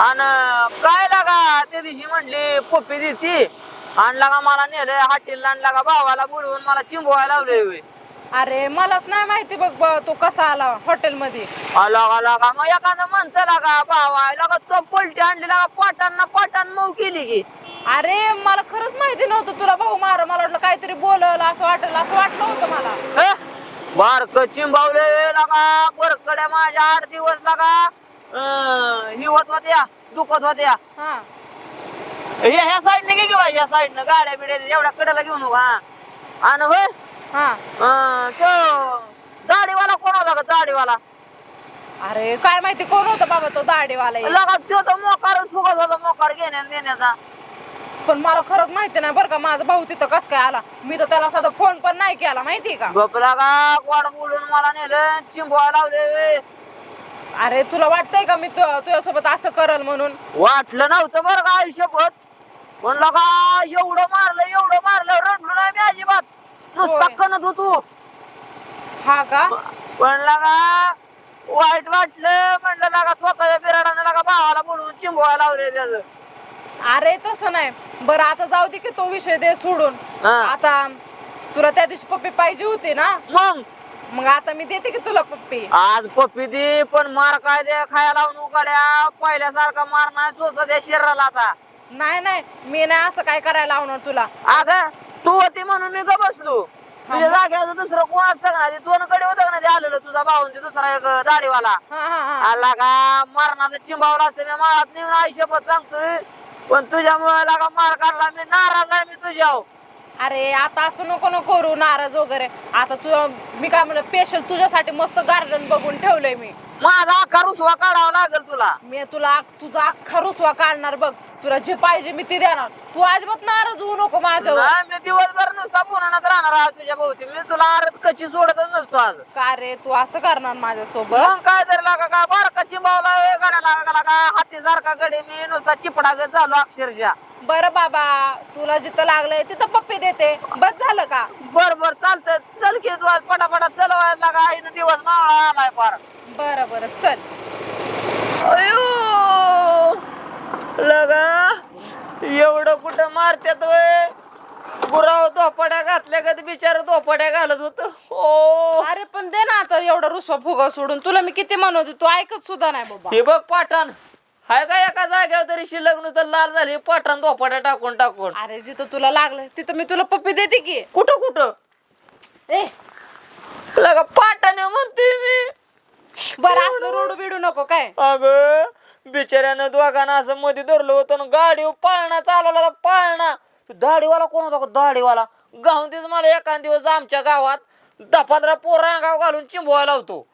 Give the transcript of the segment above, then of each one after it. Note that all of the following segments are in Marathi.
आणि काय लागा त्या दिवशी म्हणली पप्पी देती. आणि लागा मला नेलंय हाटीला आणि लागा भावाला बोलवून मला चिंबवायला लावलंय होय. अरे मलाच नाही माहिती बघ ब- तो कसा आला हॉटेल मध्ये लागा लागा मग एखादं म्हणतं लागा भावा लागा तो पलटी आणली लागा पाटांना पाटान मऊ केली की. अरे मला खरंच माहिती नव्हतं तुला भाऊ मार मला वाटलं काहीतरी बोलल असं वाटलं असं वाटलं होतं मला. हे? बारक चिंबावले लागा बरकड्या माझ्या आठ दिवस लागा. अं, ही होत होत्या दुखत होत्या हा. हे ह्या साईडने घे किंवा ह्या साईडनं गाड्या बिड्या एवढ्या कडेला घेऊन आणि होय. हा. अं, तो दाढीवाला कोण होता का दाढीवाला? अरे काय माहिती कोण होतं बाबा तो दाढीवाला एक? लगा तो तर मोकार फुगत होता मोकार घेण्या देण्याचा पण मला खरंच माहिती नाही बरं का माझा भाऊ तिथं कस काय आला? मी तर त्याला साधा फोन पण नाही केला माहिती का? गप लागा वाढ बोलून मला नेलं चिंबवा लावले अरे तुला वाटतंय का मी तु- तुझ्यासोबत असं करल म्हणून? वाटलं नव्हतं बरं का आयुष्यभर. पण लगा एवढं मारलं एवढं मारलं रडलो नाही मी अजिबात. नुसता होय. कणत होतो. हा का? पण लगा वाईट वाटलं. म्हणलं लगा स्वतःच्या बिराडानं लगा भावाला बोलवून चिंबवा लावले त्याचं. अरे तसं नाही. बरं आता जाऊ दे की तो विषय दे सोडून. हा. आता तुला त्या दिवशी पप्पी पाहिजे होती ना? मग? मग आता मी देते की तुला पप्पी? आज पप्पी दे पण मार काय दे खायला लावून उकाड्या पहिल्यासारखा मार नाही सोच द्या शरीराला आता. नाही नाही मी नाही असं काय करायला लावणार तुला. अग तू होती म्हणून मी ग बसलो. तुझ्या जागेवर दुसरं कोण असतं का? ना ते दोन कडे होतं का ना ते आलेलं? तुझा भाऊन ते दुसरा एक दाढीवाला. हा हा हा. आला का मरणाचं चिंबावला असतं मी माळात नेऊन आयुष्यपत सांगतोय. पण तुझ्यामुळे लागा मार काढला मी नाराज आहे मी तुझ्यावर. अरे आता असं नको नको करू नाराज वगैरे. आता तू मी काय म्हणलं स्पेशल तुझ्यासाठी मस्त गार्डन बघून ठेवलंय मी. माझा आकार रुसवा काढावा लागेल तुला. मी तुला तुझा अख्खा रुसवा काढणार बघ. तुला जे पाहिजे मी ते देणार. तू अजिबात नाराज होऊ नको माझ्यावर. नाही, मी दिवसभर नुसता पुराणात राहणार आहे तुझ्या भोवती. मी तुला आरत कच्ची सोडतच नसतो आज. का रे तू असं करणार माझ्यासोबत? मग काय तर लागा का बारका चिंबावला गड्या लागा लागा हाती सारखा गडी मी नुसता चिपडा ग चालू अक्षरशः. बरं बाबा तुला जिथं लागलंय तिथं पप्पी देते. बस झालं का? बर बर चालतंय. चल की तू आज पटापटा चलवायला लागा. इथं दिवस मावळा आलाय फार. बरं बरं चल. अयो! लगा एवढं कुठं मारत्यात वय? गुराव धोपाड्या घातल्या का बिचार धोपाड्या घालत होत. ओ अरे पण दे ना आता एवढा रुसवा फुगा सोडून. तुला मी किती म्हणत होते, तू ऐकत सुद्धा नाही बाबा. हे बघ पाठाण हाय का एका जागेवर तरी शिल्लक नुसतं लाल झाली पाठाण धोपाड्या टाकून टाकून. अरे जिथं तुला लागलं तिथं मी तुला पप्पी देते की. कुठं कुठं? ए. लगा म्हणते मी. बरं असलं रोडू बिडू नको काय? अग बिचाऱ्यानं दोघांना असं मध्ये धरलं होतं ना गाडी पाळणा चालवला पाळणा. तो दाढीवाला कोण होता का दाढीवाला. गाऊन तेच मला एखाद दिवस आमच्या गावात दहा पंधरा पोरा गाव घालून चिंबवायला होतो.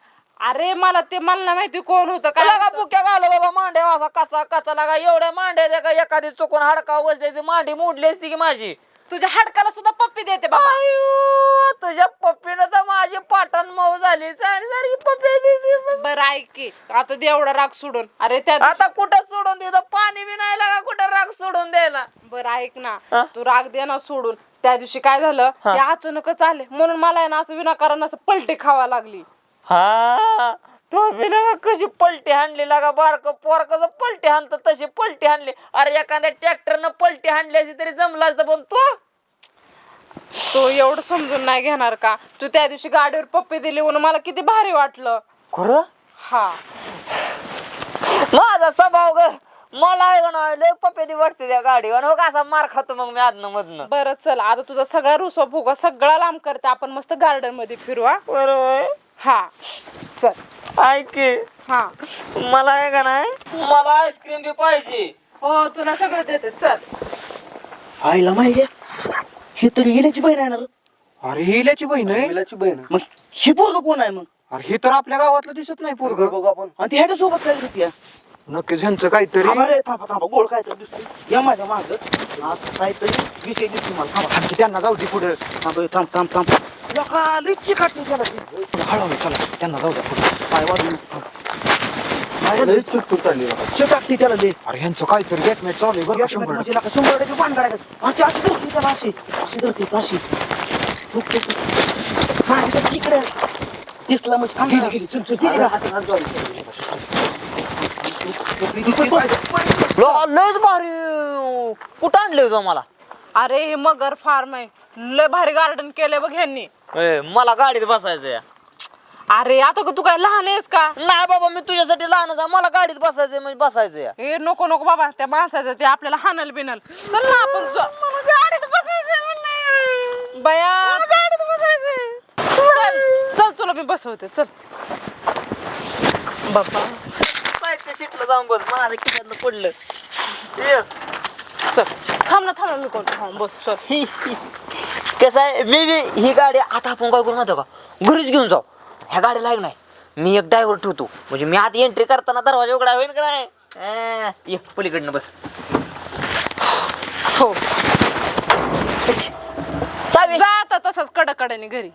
अरे मला ते मला नाही माहिती कोण होतं होतं. बुक्या घालत होता मांड्या असा कसा कसा लागा एवढ्या मांड्या द्या का एखादी चुकून हाडका बसली मांडी मोडली असती की माझी. तुझ्या हाडकाला सुद्धा पप्पी देते बाबा. आयो, तुझ्या पप्पीनं तर माझी पाटण मऊ झाली सारखी पप्पी दिली बरं ऐक की आता दे एवढा राग सोडून. अरे त्या आता कुठं सोडून देतो पाणी बी नाही लागा कुठं राग सोडून द्यायला. बरं ऐक ना. हा? तू राग दे ना सोडून. त्या दिवशी काय झालं. ते अचानकच आले. म्हणून मला आहे ना असं विनाकारण असं पलटी खावा लागली. हा तो बी ना कशी पलटी हाणली लागा बारक पोर कसं पलटी हाणत तशी पलटी हाणली. अरे एखाद्या ट्रॅक्टरनं पलटी हाणली असती तरी जमला असतं पण तो? तो एवढं समजून नाही घेणार का? तू त्या दिवशी गाडीवर पप्पी दिली म्हणून मला किती भारी वाटलं. खरं? हा. माझा स्वभाव ग मला आहे लय पप्पे वाटते त्या गाडीवर. हो असा मार खातो मग मी आदनं मधनं. बरं चल. आता तुझा सगळा रुसवा फुगा सगळा लांब करते. आपण मस्त गार्डनमध्ये फिरू हा? बरोबर. हा चल. ऐक की, हा. मला आहे का नाही? मला आईस्क्रीम बी पाहिजे. हो तुला सगळं देते. चल. आईला माहिती हे तर हिल्याची बहीण आहे ना. अरे ही इल्याची बहीण आहे? मुलाची बहीण मग ही पोरग कोण आहे मग? अरे हे तर आपल्या गावातलं दिसत नाही पोरग. बघू आपण. आणि ती ह्याच्या सोबत काय होती नक्कीच ह्यांचं काहीतरी थांबा थांबा गोळ काय तर दिसतोय. या माझ्या माग. काहीतरी विषय दिसतो मला. थांबा. आणखी त्यांना जाऊ दे पुढे. थांब थांब थांब थांब. काढते त्याला ती. हळूहळू चला त्यांना जाऊ द्या पुढे पाय वाजवून थांब. लई चुकून चालली बघा. चे टाकते त्याला ले अरे ह्यांचं काहीतरी गेटमॅच चालू आहे बरं का शंभर म्हणजे लका शंभर टक्के पान काढायचं आणि ती अशी धरते त्याला अशी अशी धरते अशी तिकडे दिसला म्हणजे थांब गेली. गेली चल लयच भारी कुठं आणले होतं मला अरे हे मगर फार्म आहे लय भारी गार्डन केलंय बघ ह्यांनी. ए, मला गाडीत बसायचं या अरे आता का तू काय लहान आहेस का? नाही बाबा मी तुझ्यासाठी लहानच आहे मला गाडीत बसायचंय म्हणजे बसायचं या हे नको नको बाबा त्या माणसाचं ते आपल्याला हानल बिनल चल ना आपण ज- गाडीत बसायचं बया. गाडीत बसायचं चल चल तुला मी बसवते चल. बाबा. साईडच्या जाऊन बस माझं खिशातलं पडलं. ये. चल. थांब ना थांब ना मी कोण थांब बस चल. कसं आहे? मी बी ही गाडी आता आपण काय करू माहिती का? घरीच घेऊन जाऊ. ह्या गाडीला ऐक नाही. मी एक ड्रायव्हर ठेवतो. म्हणजे मी आत एंट्री करताना दरवाजा उघडा होईल का नाही? पलीकडनं बस. हो. चावी. जा आता तसंच कडकडने घरी.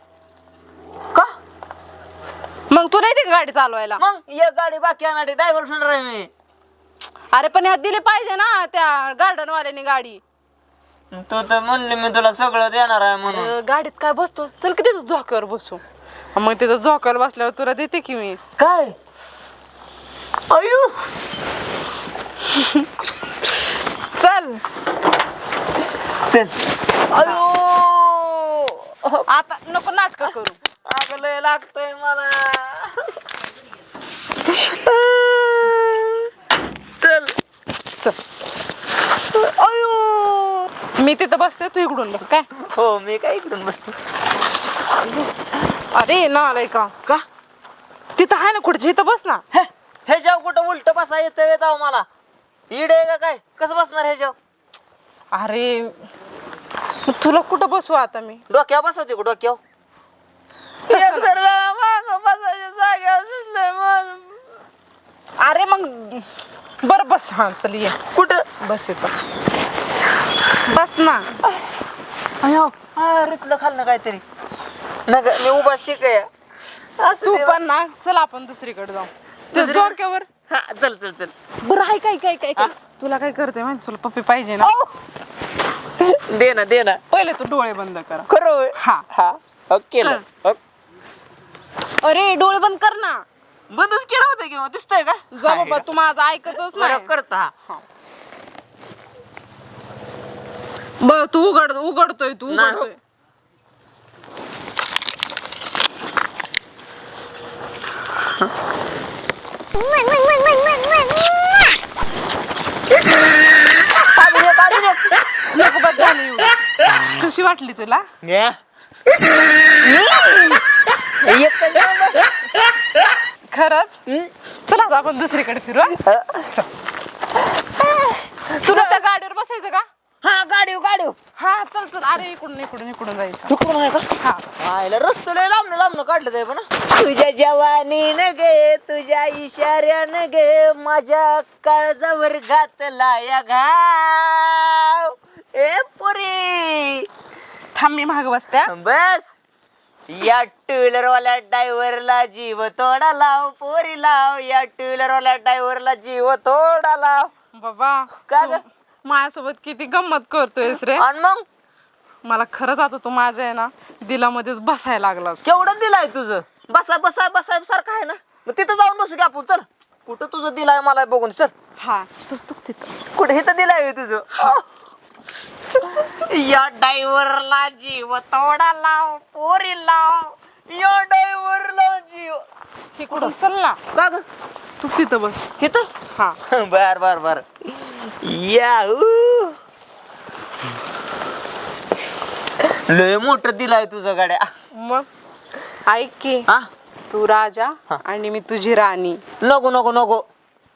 का? मग तू नाही ती गाडी चालवायला? मग एक गाडी बाकी आणणार ड्रायव्हर ठेवणार आहे मी. अरे पण ह्या दिली पाहिजे ना त्या गार्डन वाल्यानी गाडी. तू तर म्हणले मी तुला सगळं देणार आहे म्हणून. अं, गाडीत काय बसतो? चल किती तू झोक्यावर बसू. मग तिथं झोक्यावर बसल्यावर तुला देते की मी. काय? अयो चल. चल. अयो आता नको नाटक करू. अगं लय लागतंय मला. चल. चल. मी तिथं बसते तू इकडून बस काय? हो मी काय इकडून बसतो? अरे ना आलाय का? का? तिथं आहे ना कुठे? इथं बस ना. हे ह्याच्यावर कुठं उलट बसा येतं येत मला. इड आहे का काय? कसं बसणार ह्याच्यावर अरे मग तुला कुठं बसू आता मी? डोक्यावर बसवते का डोक्यावर. एक तर मागं बसायच्या जागेवर दिसलंय माझं. अरे मग बरं बस हा चल ये. कुठं? बस येतो बस ना. अयो अरे तुला खाल्लं काहीतरी. नग मी उभा असं तू पण ना चल आपण दुसरीकडे जाऊ. ते दुसरीकडे? हा चल चल चल. बरं आहे काय काय काय काय तुला काय करते माहिती? तुला पप्पी पाहिजे ना? दे ना दे ना. पहिले तू डोळे बंद कर. खरं होय? हा. हा ओके. ओके. अरे डोळे बंद कर ना. बंदच केलं होतं किंवा दिसतंय का? जा बाबा तू माझं ऐकतच नाही. करता. हा. बर तू उघड उघडतोय तू नाही. उघडतोय नको. कशी वाटली तुला या. खरंच हम्म. चला आता आपण दुसरीकडे फिरू हा? चल. तुला त्या गाडीवर बसायचं का गाडीव गाडीव हा चल चल. अरे इकडून इकडून इकडून जायचं. कोण आहे का? हा. आयला रस्ता लय लांबनं लांबनं काढलं ते पण तुझ्या जवानीनं गे तुझ्या इशाऱ्यानं गे माझ्या काळजावर घातला या घाव. ए पुरी. थांब मी माग बसत्या बस. या टू व्हीलर वाल्या ड्रायव्हरला जीव तोडा लाव पोरी लाव. या टू व्हीलर वाल्या ड्रायव्हरला जीव तोडा लाव. बाबा का तू ग? माझ्यासोबत किती गंमत करतोयस रे. आणि मग? मला खरंच आता तू माझ्या आहे ना दिलामध्येच बसायला लागलास. केवढं दिलाय तुझं? बसा बसा बसा सारखं आहे ना. मग तिथं जाऊन बसू की आपण चल. कुठं तुझं दिलाय मला बघून चल. हा चल तू तिथं. कुठे इथं दिलाय होय तुझं? या ड्रायव्हरला जीव तोडा लाव पोरी लाव या ड्रायव्हरला जीव. इकडून चल ना. का ग तू तिथं बस. इथं? हा. बर बर बर. याहू. लय मोठं दिलाय तुझं गाड्या. मग? ऐक की हा? तू राजा हा. आणि मी तुझी राणी. नको नको नको.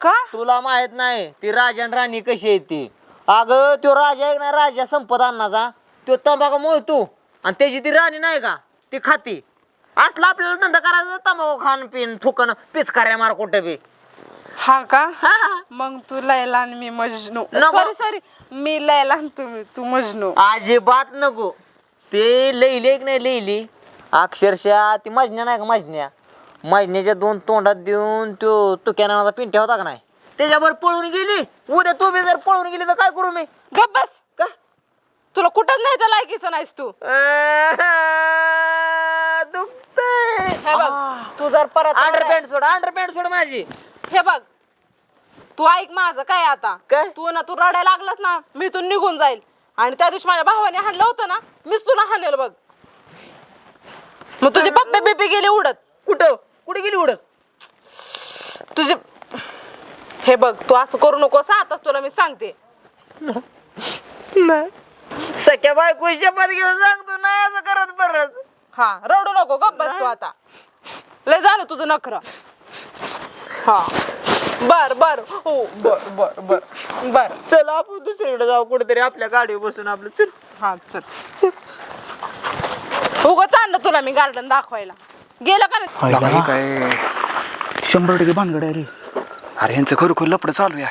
का? तुला माहीत नाही ती राजा आणि राणी कशी आहे ती. अगं तो राजा आहे ना राजा संपत अण्णाचा तो तंबाखू मोळतो आणि त्याची ती राणी नाही का? ती खाती. असला आपल्याला धंदा करायचा तंबाखू खाण पिन थुकन पिचकाऱ्या मार कुठे बी. हा का? हा. मग तू लैला आणि मी मजनू. नको. सॉरी सॉरी मी लैला आणि तुम्ही तू मजनू. अजिबात नको. ते लिहिली एक नाही लिहिली अक्षरशः ती मजन्या नाही का मजन्या? मजन्याच्या दोन तोंडात देऊन तो तुक्या नावाचा पिंट्या होता का नाही? त्याच्यावर पळून गेली. उद्या तू बी जर पळून गेली तर काय करू मी? गप बस. का? तुला कुठंच नाही लायकीचं नाहीस तू. हे बघ तू जर परत अंडरपॅन्ट सोड अंडरपॅन्ट सोड माझी. हे बघ तू ऐक माझं काय आता? काय? तू ना तू रडायला लागलास ना मी इथून निघून जाईल. आणि त्या दिवशी माझ्या भावाने हाणलं होतं ना मीच तुला हाणेल बघ. मग तुझे पप्पे बिप्पे गेले उडत. कुठं? कुठे गेली उडत? तुझे हे बघ तू असं करू नकोस हा, आताच तुला मी सांगते. सख्या बायको शपथ घेऊन सांगतो नाही असं करत परत. हा रडू नको गप्प बस तू आता. लय झालं तुझं नखर. हा. बर बर. हो बर बर बर. बर. चल आपण दुसरीकडे जाऊ कुठेतरी आपल्या गाडीवर बसून आपलं. चल. हा चल. चल उगाच आणलं तुला मी गार्डन दाखवायला. गेलं का नाही? हे काय? शंभर टक्के भानगड आहे रे. अरे ह्यांचं खरोखर लपड चालू या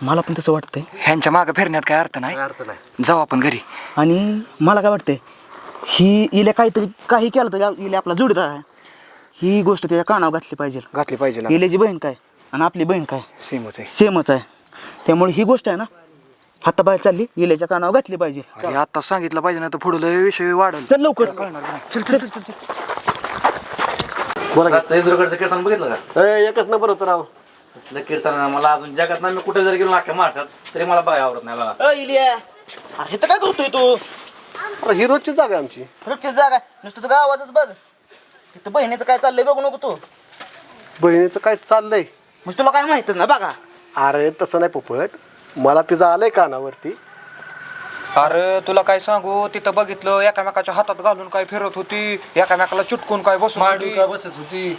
मला पण तसं वाटतंय. ह्यांच्या मागं फिरण्यात काय अर्थ नाही. काय अर्थ नाही. जाऊ आपण घरी. आणि मला काय वाटतंय ही इले काहीतरी काही केलं तर या- इले आपला जोडीदार आहे. ही गोष्ट त्याच्या कानावर घातली पाहिजे. घातली पाहिजे ना. इलेची बहीण काय आणि आपली बहीण काय? सेमच आहे सेमच आहे. त्यामुळे ही गोष्ट आहे ना हाताबाहेर चालली इलेच्या कानावर घातली पाहिजे. अरे आता सांगितलं पाहिजे ना तर पुढलं विषय वाढल. चल लवकर. चल चल चल. चल बोला इंद्रगडचं कीर्तन बघितलं का? एकच नंबर होतं राव. तसलं कीर्तन ना, मला अजून जगात ना मी कुठे जर गेलो ना अख्ख्या महाराष्ट्रात तरी मला बघायला आवडत नाही बघा. इलिया. अरे तर काय करतोय तू? अरे ही रोजची जागा आहे आमची. रोजची जागा नुसतं तुझं आवाजच बघ. इथं बहिणीचं काय चाललंय बघू नको तू. बहिणीचं काय चाललंय? म्हणजे तुला काय माहितच ना बघा. अरे तसं नाही पोपट. मला तिचं आलंय कानावरती. अरे तुला काय सांगू? तिथं बघितलं एकामेकाच्या हातात घालून काय फिरत होती एकामेकाला चुटकून काय बसून होती. काय बसत होती?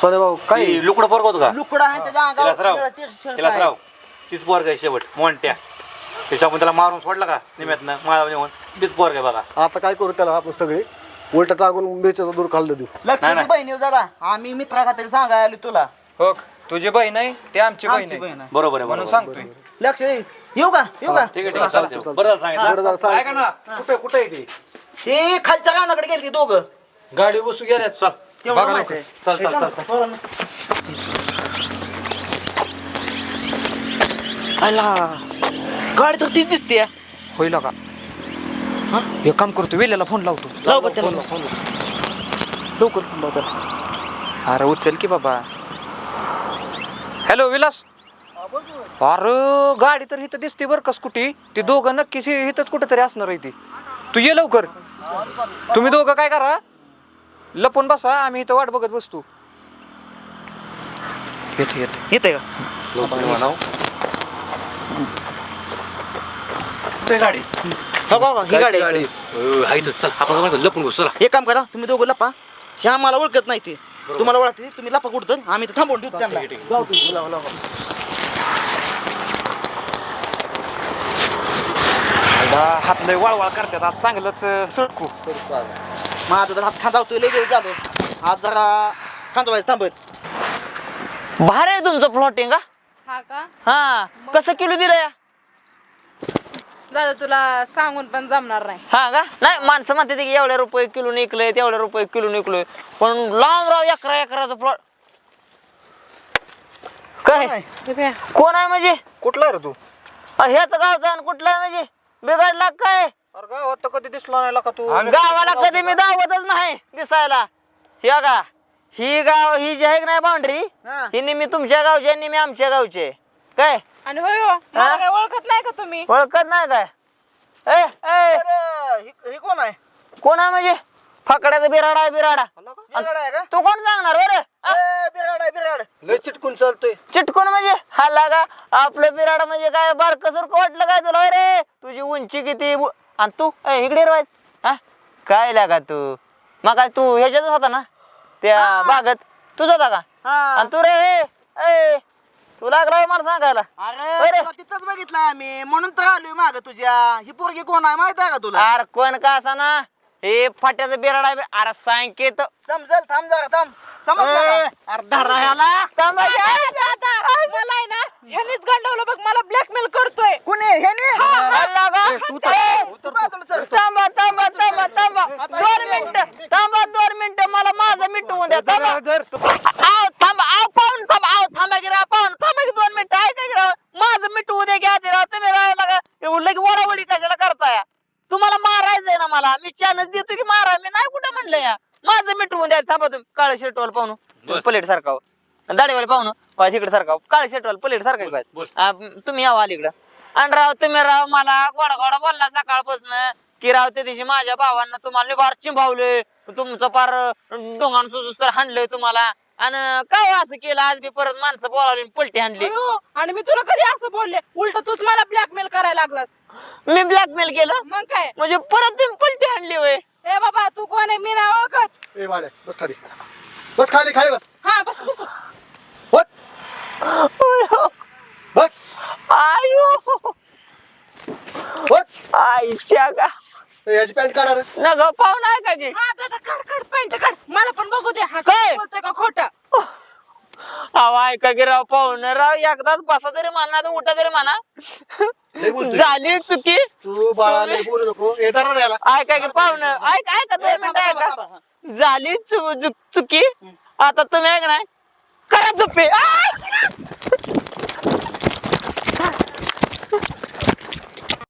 सोने भाऊ काय? काय लुकडं पोरग होतं का? लुकडा आहे त्याच्या विलासराव अंगावर ते shirt विलासराव तीच पोरग आहे शेवट मोंट्या. त्याच्या आपण त्याला मारून सोडला का निम्यातनं माळा नेऊन? तीच पोरग आहे बघा. आता काय करू त्याला आपण सगळे? उलट टाकून मिरच्याचा दूर खाल्लं देऊ. लक्ष नाही, दे नाही. बहिणीवर जरा. आम्ही मित्रा खात्री सांगायला आलो तुला. हो तुझी बहीण आहे ते आमची बहीण आमची आहे. बहीण आहे. बरोबर आहे म्हणून बरोबर. लक्ष सांगतोय दे येऊ का? येऊ का? ठीक आहे ठीक आहे चालतंय. बरं झालं सांगितलं. बरं झालं सांग. ऐका ना कुठे कुठे आहे ती? ते खालच्या कानाकडे गेली ती दोघं. गाडी बसू गेल्यात चल. तेवढं बघा माहिती आहे. चल चल चल चल. आला. गाडी तर तीच दिसते होईल का? एक काम करतो वेल्याला फोन लावतो. लाव बा त्याला. लवकर फोन लाव त्याला. अरे उचल की बाबा. हॅलो विलास. अरे गाडी तर इथं दिसते बरं का स्कूटी. ती दोघं नक्कीच हि- इथंच कुठेतरी असणार आहे ती. तू ये लवकर. तुम्ही दोघं काय करा? लपून बसा आम्ही इथं वाट बघत बसतो. येते येते. येते का? लवकर म्हणाव गाडी. हो का, हो का, ही गाडी? आहे. चल आपण लपून बसू चला. एक काम करा तुम्ही दोघं लपा. हे आम्हाला ओळखत नाही ते. तुम्हाला ओळखते तुम्ही लपा कुठं आम्ही तर थांबवून ठेवतो त्यांना. जाऊ तुम्ही. आता हात लय वळवळ करतात आज चांगलंच अं, सडकू माझा तर हात खांदावतोय लय दिवस झालो. आज जरा खांदवायचं थांबत. भारी आहे तुमचं प्लॉटिंग हा का? हा. कसं किलो दिलं या? दादा तुला सांगून पण जमणार नाही. हा का? नाही माणसं म्हणते की एवढ्या रुपये किलो निकलंय तेवढ्या रुपये किलो निकलोय पण लांब राव एकरा एकराचा प्लॉट काय? हे बघ. कोण आहे म्हणजे? कुठला रे तू? अ, ह्याच गावचा आणि कुठला आहे म्हणजे? बिघडला काय? अरे गावात तर कधी दिसला नाही का तू. गावाला कधी मी दावतच नाही दिसायला. ह्या का? ही गाव ही जी आहे की नाही बाउंड्री हा. ही निम्मी तुमच्या गावची आणि निम्मी आमच्या गावचे. काय? आणि होय हो मला काय ओळखत नाही का तुम्ही? ओळखत नाही काय? ए ए! अरे, ही ही कोण आहे? कोण आहे म्हणजे? फकड्याचा बिराडा आहे बिराडा. बिराड आहे का? तू कोण सांगणार बरं ए, बिराड आहे बिराड. लय चिटकून चालतोय. चिटकून म्हणजे? हा लागा आपलं बिराड म्हणजे काय? बारकसर वाटलं काय तुला? रे तुझी उंची किती? बु- आणि तू? ए, इकडे रवायच हा? काय लागा तू? मग काय तू ह्याच्यातच होता ना? त्या बागत तुझ होता का? हा. आणि तू रे ए! तू लागला मला सांगायला. अरे. तुला तिथंच बघितलं आम्ही. म्हणून तर आलोय माग तुझ्या. ही पोरगी कोण आहे माहीत आहे का तुला? अरे कोण का असा ना हे फाट्याचं बिराड आहे. अरे सांकेत. समजल थांब जरा थांब. समजलं का? अर्धा राहायला दादा मला आहे ना ह्यानीच गंडवलं बघ मला ब्लॅकमेल करतोय. कुणी? हे नाही थांबा थांबा थांबा थांबा दोन मिनिट थांबा दोन मिनिट मला माझं मिटवून द्या थांबा आव थांबा आव पाहून थांबा आव थांबा की राव पाहून थांबा की दोन मिनिटं ऐका की राव माझं मिटवू द्या की आधी राव तुम्ही राहायला का एवढं की वडावडी कशाला करताय तुम्हाला मारायचंय ना मला मी चान्स देतो मी काळ शर्टवाल पाहून प्लेट सारखा दाढीवाले पाहुणं पाहिजे इकडे सारखा काळे शेटवाल पलीकडे सारखा तुम्ही यावं अलीकडं. आणि राव तुम्ही राव मला गोडा गोडा बोलला सकाळपासून. की राव त्या दिवशी माझ्या भावांना तुम्हाला फार चिंभावले तुमचं फार डोंगान सुसूस तर हाणलंय तुम्हाला. आणि काय असं केलं? आज बी परत माणसं बोलावली पलटी हाणली. अयो, आणि मी तुला कधी असं बोलले? उलट तूच मला ब्लॅकमेल करायला लागलास. मी ब्लॅकमेल केलं? मग काय? म्हणजे परत तुम्ही पलटी हाणली होय. ए बाबा तू कोण आहे? मी नाही ओळखत. ए वाड्या बस खाली. बस खाली खाली बस. हा बस बस. वट बस. आयो वट आईच्या का याची पॅन्ट काढा रे. न ग पाहुणा आहे का की हा दादा काढ काढ पॅन्ट काढ. मला पण बघू दे. हा काय? बोलतोय का खोटं? अहो ऐका की राव पाहुणं राव एकदाच बसा तरी म्हणा तर उठा तरी म्हणा. बोलतोय. झाली चुकी? तू बाळाला बोलू नको. येणार याला. ऐका की पाहुणं ऐक ऐका दोन मिनिटं ऐका. झाली चु- चुकी. आता तुम्ही ऐक का नाही करा चुप्पी